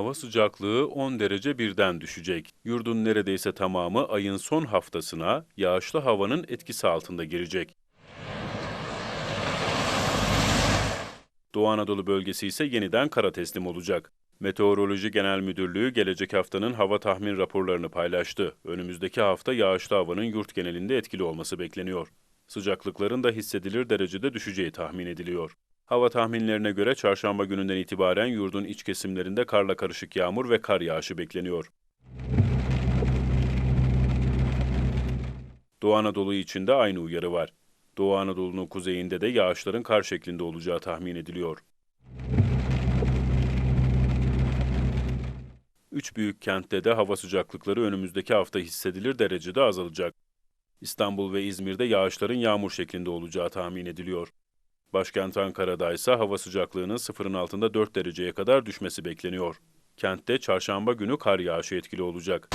Hava sıcaklığı 10 derece birden düşecek. Yurdun neredeyse tamamı ayın son haftasına yağışlı havanın etkisi altında girecek. Doğu Anadolu bölgesi ise yeniden kara teslim olacak. Meteoroloji Genel Müdürlüğü gelecek haftanın hava tahmin raporlarını paylaştı. Önümüzdeki hafta yağışlı havanın yurt genelinde etkili olması bekleniyor. Sıcaklıkların da hissedilir derecede düşeceği tahmin ediliyor. Hava tahminlerine göre çarşamba gününden itibaren yurdun iç kesimlerinde karla karışık yağmur ve kar yağışı bekleniyor. Doğu Anadolu için de aynı uyarı var. Doğu Anadolu'nun kuzeyinde de yağışların kar şeklinde olacağı tahmin ediliyor. Üç büyük kentte de hava sıcaklıkları önümüzdeki hafta hissedilir derecede azalacak. İstanbul ve İzmir'de yağışların yağmur şeklinde olacağı tahmin ediliyor. Başkent Ankara'da ise hava sıcaklığının sıfırın altında 4 dereceye kadar düşmesi bekleniyor. Kentte çarşamba günü kar yağışı etkili olacak.